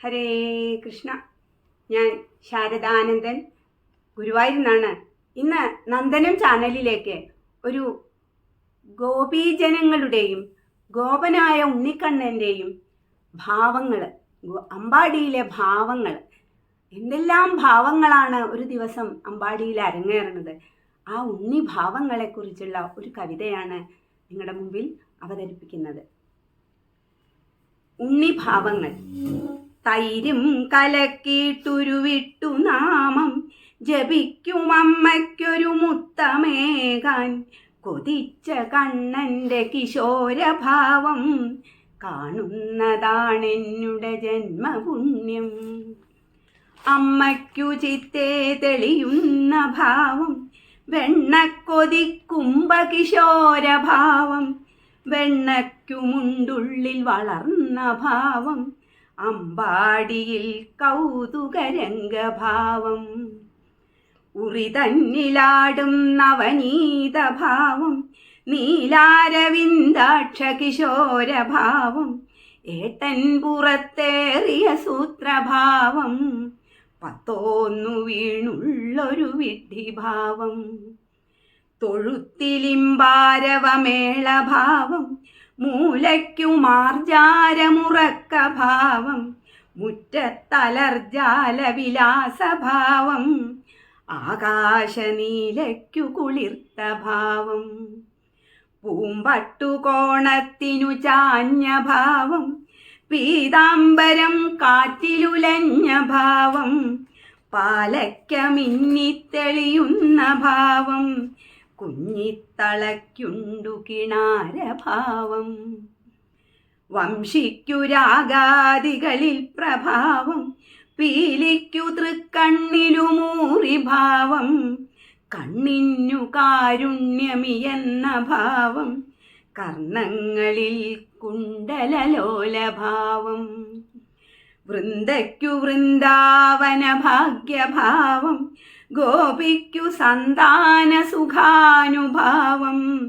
ഹരേ കൃഷ്ണ. ഞാൻ ശാരദാനന്ദൻ ഗുരുവായൂരിൽ നിന്നാണ് ഇന്ന് നന്ദനം ചാനലിലേക്ക് ഒരു ഗോപീജനങ്ങളുടെയും ഗോപനായ ഉണ്ണിക്കണ്ണന്റെയും ഭാവങ്ങൾ അമ്പാടിയിലെ ഭാവങ്ങൾ എന്തെല്ലാം ഭാവങ്ങളാണ് ഒരു ദിവസം അമ്പാടിയിൽ അരങ്ങേറുന്നത്. ആ ഉണ്ണി ഭാവങ്ങളെക്കുറിച്ചുള്ള ഒരു കവിതയാണ് നിങ്ങളുടെ മുമ്പിൽ അവതരിപ്പിക്കുന്നത്. ഉണ്ണിഭാവങ്ങൾ തൈരും കലക്കിയിട്ടുരുവിട്ടു നാമം. ജപിക്കും അമ്മയ്ക്കൊരു മുത്തമേകാൻ. കൊതിച്ച കണ്ണന്റെ കിശോരഭാവം കാണുന്നതാണെന്നുടെ ജന്മപുണ്യം. അമ്മയ്ക്കു ചിത്തേ തെളിയുന്ന ഭാവം. വെണ്ണക്കൊതിക്കുമ്പ കിശോരഭാവം. വെണ്ണയ്ക്കുമുണ്ടുള്ളിൽ വളർന്ന ഭാവം. അമ്പാടിയിൽ കൗതുകരംഗഭാവം. ഉറി തന്നിലാടും നവനീതഭാവം. നീലാരവിന്ദാക്ഷ കിശോരഭാവം ഏട്ടൻ പുറത്തേറിയ സൂത്രഭാവം. പത്തോന്നു വീണുള്ളൊരു വിഡ്ഢിഭാവം. തൊഴുത്തിലിമ്പാരവമേളഭാവം. മൂലയ്ക്കു മാർജാരമുറക്ക ഭാവം മുറ്റത്തലർജാല വിലാസഭാവം ആകാശനീലയ്ക്കു കുളിർത്ത ഭാവം പൂമ്പട്ടുകോണത്തിനു ചാഞ്ഞ ഭാവം പീതാംബരം കാറ്റിലുലഞ്ഞ ഭാവം പാലയ്ക്ക മിന്നിത്തെളിയുന്ന ഭാവം കുഞ്ഞിത്തളയ്ക്കുണ്ടു കിണാരഭാവം. വംശിക്കു രാഗാദികളിൽ പ്രഭാവം. പീലിക്കു തൃക്കണ്ണിലുമൂറി ഭാവം കണ്ണിന്നു കാരുണ്യമിയെന്ന ഭാവം. കർണങ്ങളിൽ കുണ്ടലലോലഭാവം വൃന്ദയ്ക്കു വൃന്ദാവന ഭാഗ്യഭാവം ഗോപിക്കു സന്താന സുഖാനുഭാവം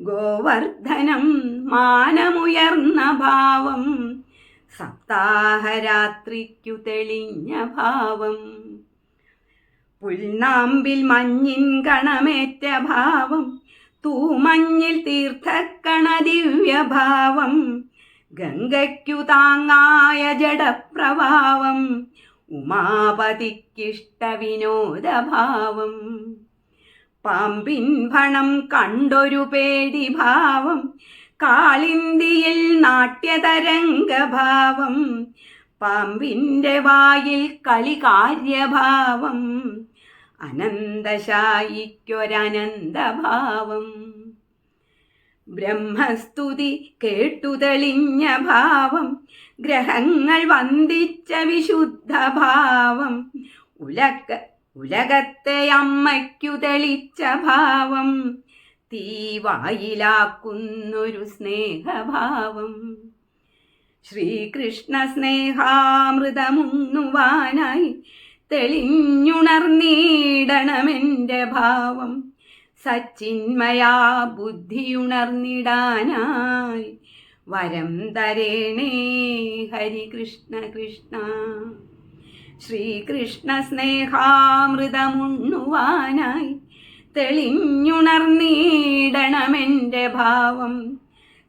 ഗോവർദ്ധനം മാനമുയർന്ന ഭാവം സപ്താഹരാത്രിക്കു തെളിഞ്ഞ ഭാവം. പുൽനാമ്പിൽ മഞ്ഞിൻ കണമേറ്റ ഭാവം തൂമഞ്ഞിൽ തീർത്ഥക്കണ ദിവ്യഭാവം ഗംഗയ്ക്കു താങ്ങായ ജഡപ്രഭാവം ഉമാപതിക്കിഷ്ട വിനോദഭാവം പാമ്പിൻ ഭണം കണ്ടൊരു പേടി പേടിഭാവം. കാളിന്തിയിൽ നാട്യതരംഗഭാവം. പാമ്പിന്റെ വായിൽ കളികാര്യഭാവം. അനന്തശായിക്കൊരനന്തഭാവം. ബ്രഹ്മസ്തുതി കേട്ടുതെളിഞ്ഞ ഭാവം. ഗ്രഹങ്ങൾ വന്ദിച്ച വിശുദ്ധ ഭാവം ഉലക ഉലകത്തെ അമ്മയ്ക്കു തെളിച്ച ഭാവം. തീവായിലാക്കുന്നൊരു സ്നേഹഭാവം. ശ്രീകൃഷ്ണ സ്നേഹാമൃതമുണ്ണുവാനായി തെളിഞ്ഞുണർന്നിടണമെന്റെ ഭാവം. സച്ചിന്മയാ ബുദ്ധിയുണർന്നിടാനായി വരം തരേണേ. ഹരികൃഷ്ണ കൃഷ്ണ. ശ്രീകൃഷ്ണ സ്നേഹാമൃതമുണ്ണുവാനായി തെളിഞ്ഞുണർന്നിടണമെന്റെ ഭാവം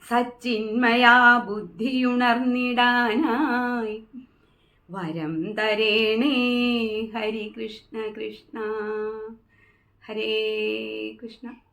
സച്ചിന്മയാ ബുദ്ധിയുണർന്നിടാനായി. വരം തരേണേ ഹരികൃഷ്ണ കൃഷ്ണ. ഹരേ കൃഷ്ണ.